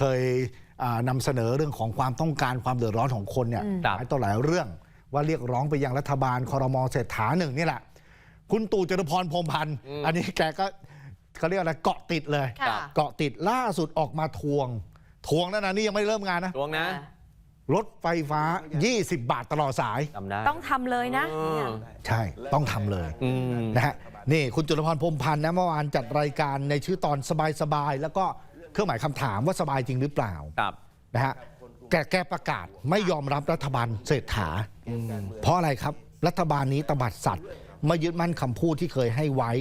เคยอ่านำเสนอเรื่องของความต้องการความเดือดร้อนของคนเนี่ยครับหลายต่อหลายเรื่อง ว่าเรียกร้องไปยังรัฐบาลคอรมอเศรษฐาหนึ่งนี่แหละ คุณตู่จตุพรพรหมพันธ์อันนี้แกก็เขาเรียกอะไรเกาะติดเลยค่ะเกาะติดล่าสุดออกมาทวง ทวงแล้วนะนี่ยังไม่เริ่มงานนะดวงนะรถไฟฟ้า 20 บาทตลอดสายจำได้ต้องทำเลยนะเออใช่ต้องทำเลยอืมนะฮะนี่คุณจุลพรพรหมพันธ์นะเมื่อวานจัดรายการในชื่อตอนสบายๆแล้วก็ เครื่องหมายคำถามว่าสบายจริงหรือเปล่าครับนะฮะแกแกประกาศไม่ยอมรับรัฐบาลเศรษฐา เพราะอะไรครับ รัฐบาลนี้ตบัดสัตว์ไม่ยึดมั่นคำพูดที่เคยให้ไว้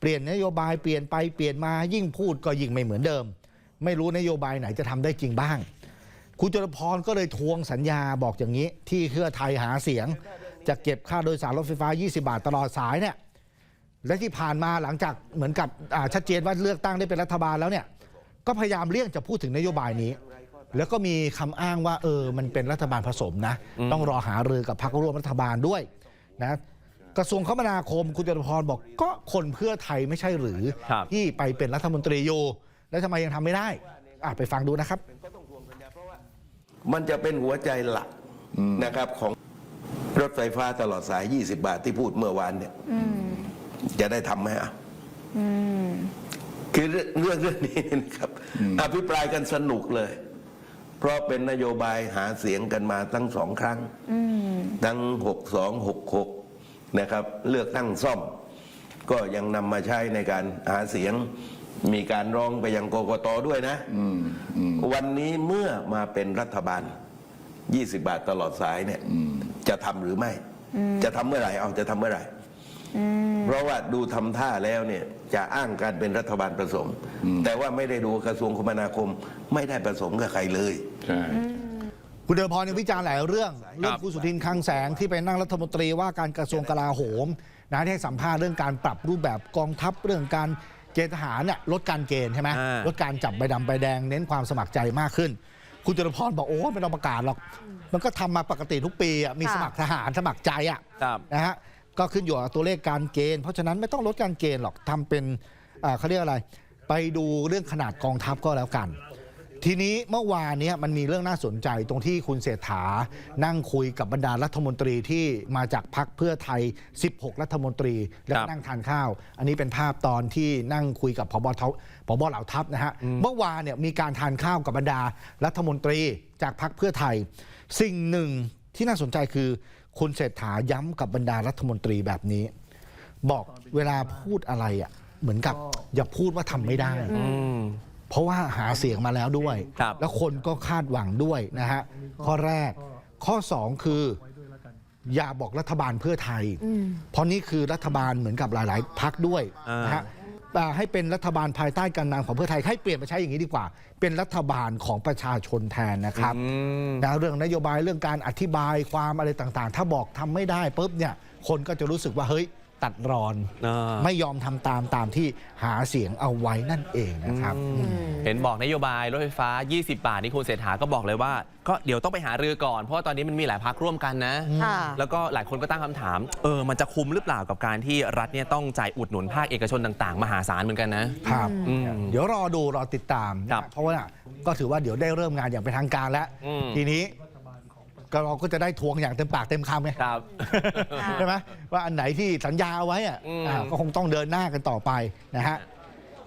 เปลี่ยนนโยบายเปลี่ยนไปเปลี่ยนมายิ่งพูดก็ยิ่งไม่เหมือนเดิม ไม่รู้นโยบายไหนจะทำได้จริงบ้าง คุณจตุพรก็เลยทวงสัญญาบอกอย่างนี้ ที่เพื่อไทยหาเสียง จะเก็บค่าโดยสารรถไฟฟ้า 20 บาทตลอดสายเนี่ยและที่ผ่านมาหลังจากเหมือนกับอ่าชัดเจนว่าเลือกตั้งได้เป็นรัฐบาลแล้วเนี่ย ก็พยายามเลี่ยงจะพูดถึงนโยบายนี้ แล้วก็มีคำอ้างว่าเออมันเป็นรัฐบาลผสมนะ ต้องรอหารือกับพรรคร่วมรัฐบาลด้วยนะกระทรวงคมนาคมคุณจตุพรบอกก็คนเพื่อไทยไม่ใช่หรือ ครับ ที่ไปเป็นรัฐมนตรีอยู่แล้วทำไมยังทำไม่ได้อะไปฟังดูนะครับ มันจะเป็นหัวใจหลักนะครับของรถไฟฟ้าตลอดสาย 20 บาทที่พูดเมื่อวานเนี่ยจะได้ทำไหมอะ คือเรื่องเรื่องเรื่องนี้นะครับ อภิปรายกันสนุกเลย เพราะเป็นนโยบายหาเสียงกันมาตั้งสองครั้งทั้ง6 2 6 6นะครับ เลือกตั้งซ่อม ก็ยังนำมาใช้ในการหาเสียงมีการร้องไปยังกกตด้วยนะวันนี้เมื่อมาเป็นรัฐบาล 20 บาทตลอดสายเนี่ยจะทำหรือไม่ จะทำเมื่อไหร่เอาจะทำเมื่อไหร่ เพราะว่าดูทำท่าแล้วเนี่ยจะอ้างการเป็นรัฐบาลผสม แต่ว่าไม่ได้ดูกระทรวงคมนาคม ไม่ได้ผสมกับใครเลยใช่คุณเดชพรเนี่ยวิจารณ์หลายเรื่องเรื่องคุณสุทินคลังแสงที่ไปนั่งรัฐมนตรีว่าการกระทรวงกลาโหมนะที่ให้สัมภาษณ์เรื่องการปรับรูปแบบกองทัพเรื่องการเกณฑ์ทหารเนี่ยลดการเกณฑ์ใช่ไหมอ่าลดการจับใบดำใบแดงเน้นความสมัครใจมากขึ้น คุณจตุพรบอกโอ้ไม่ต้องประกาศหรอก มันก็ทำมาปกติทุกปีอะมีค่ะสมัครทหารสมัครใจอะครับนะฮะ ก็ขึ้นอยู่กับตัวเลขการเกณฑ์เพราะฉะนั้นไม่ต้องลดการเกณฑ์หรอกทำเป็นอ่าเขาเรียกอะไร ไปดูเรื่องขนาดกองทัพก็แล้วกัน ทีนี้เมื่อวานเนี้มันมีเรื่องน่าสนใจตรงที่คุณเศรษฐา นั่งคุยกับบรรดารัฐมนตรีที่มาจากพักเพื่อไทย 16 รัฐมนตรี แล้วครัก็บนั่งทานข้าว อันนี้เป็นภาพตอนที่นั่งคุยกับพบทพบเหล่าทัพนะฮะเมื่อวานเนี่ยมีการทานข้าวกับบรรดารัฐมนตรีจากพักเพื่อไทย สิ่งหนึ่งที่น่าสนใจคือ คุณเศรษฐาย้ำกับบรรดารัฐมนตรีแบบนี้ บอกเวลาพูดอะไรอะ เหมือนกับอย่าพูดว่าทำไม่ได้อืมเพราะว่าหาเสียงมาแล้วด้วย ครับ แล้วคนก็คาดหวังด้วยนะฮะ ข้อแรก ข้อ2คือ อย่าบอกรัฐบาลเพื่อไทย เพราะนี่คือรัฐบาลเหมือนกับหลาย ๆ พักด้วยนะฮะอ่า ให้เป็นรัฐบาลภายใต้การนำของเพื่อไทยให้เปลี่ยนมาใช้อย่างนี้ดีกว่า เป็นรัฐบาลของประชาชนแทนนะครับอืมนะเรื่องนโยบายเรื่องการอธิบายความอะไรต่างๆ ถ้าบอกทำไม่ได้ปุ๊บเนี่ยคนก็จะรู้สึกว่าเฮ้ย ตัดรอนอ่าไม่ยอมทำตามตามที่หาเสียงเอาไว้นั่นเองนะครับเห็นบอกนโยบายรถไฟฟ้า 20 บาทนี่คุณเศรษฐาก็บอกเลยว่า ก็เดี๋ยวต้องไปหารือก่อน เพราะว่าตอนนี้มันมีหลายพักร่วมกันนะค่ะแล้วก็หลายคนก็ตั้งคำถามเออมันจะคุ้มหรือเปล่ากับการที่รัฐเนี่ยต้องจ่ายอุดหนุนภาคเอกชนต่างๆ มหาศาลเหมือนกันนะครับอืมเดี๋ยวรอดูรอติดตามนะครับเพราะว่าก็ถือว่าเดี๋ยวได้เริ่มงานอย่างเป็นทางการแล้วอืมทีนี้ ก็เราก็จะได้ทวงอย่างเต็มปากเต็มคำไงครับ ใช่ไหมว่าอันไหนที่สัญญาเอาไว้อะอืม อ่าก็คงต้องเดินหน้ากันต่อไปนะฮะ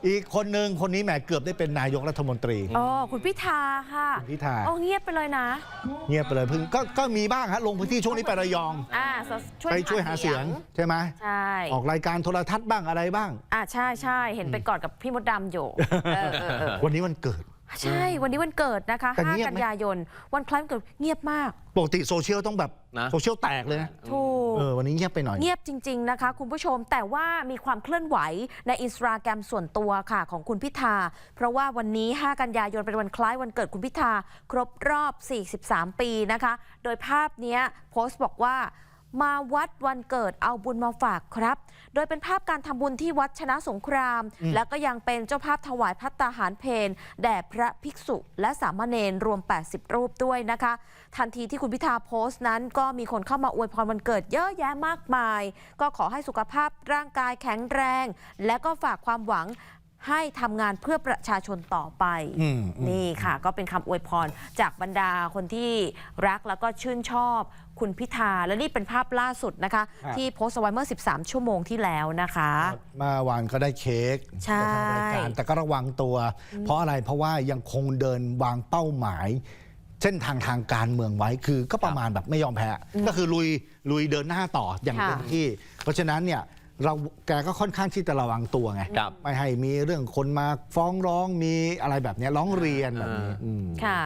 อีกคนหนึ่งคนนี้แหมเกือบได้เป็นนายกรัฐมนตรี อ๋อคุณพิธาค่ะคุณพิธา โอ้เงียบไปเลยนะ เงียบไปเลยเพิ่งก็ก็มีบ้างฮะลงพื้นที่ช่วงนี้ไประยอง อ่าช่วยไปช่วยหาเสียงใช่ไหมใช่ออกรายการโทรทัศน์บ้างอะไรบ้าง อ่าใช่ใช่เห็นไปกอดกับพี่มดดำอยู่เออเออเออวันนี้วันเกิด ใช่วันนี้วันเกิดนะคะ แต่เงียบ5 ไหม กันยายน วันคล้ายวันเกิดเงียบมาก ปกติโซเชียลต้องแบบนะ โซเชียลแตกเลยนะถูก เออวันนี้เงียบไปหน่อย เงียบจริง ๆ นะคะ คุณผู้ชมแต่ว่ามีความเคลื่อนไหวในอินสตาแกรมส่วนตัวค่ะของคุณพิธา เพราะว่าวันนี้ 5 กันยายนเป็นวันคล้ายวันเกิดคุณพิธา ครบรอบ 43 ปีนะคะ โดยภาพเนี้ยโพสต์บอกว่า มาวัดวันเกิดเอาบุญมาฝากครับ โดยเป็นภาพการทำบุญที่วัดชนะสงคราม แล้วก็ยังเป็นเจ้าภาพถวายพัตตาหารเพนแด่พระภิกษุ และสามเณรรวม 80 รูปด้วยนะคะ ทันทีที่คุณพิธาโพสต์นั้น ก็มีคนเข้ามาอวยพรวันเกิดเยอะแยะมากมาย ก็ขอให้สุขภาพร่างกายแข็งแรง และก็ฝากความหวัง ให้ทำงานเพื่อประชาชนต่อไปอืมอืมนี่ค่ะ ก็เป็นคำอวยพรจากบรรดาคนที่รักแล้วก็ชื่นชอบคุณพิธา และนี่เป็นภาพล่าสุดนะคะที่โพสต์เอาไว้เมื่อ 13 ชั่วโมงที่แล้วนะคะ เมื่อวานก็ได้เค้กใช่ไปทางรายการแต่ก็ระวังตัว เพราะอะไรเพราะว่ายังคงเดินวางเป้าหมาย เส้นทางทางการเมืองไว้คือก็ประมาณแบบไม่ยอมแพ้ ก็คือลุยลุยเดินหน้าต่ออย่างค่ะ เต็มที่ เพราะฉะนั้นเนี่ย เราแกก็ค่อนข้างที่จะระวังตัวไงครับ ไม่ให้มีเรื่องคนมาฟ้องร้องมีอะไรแบบเนี้ยร้องเรียนแบบนี้อืม ค่ะ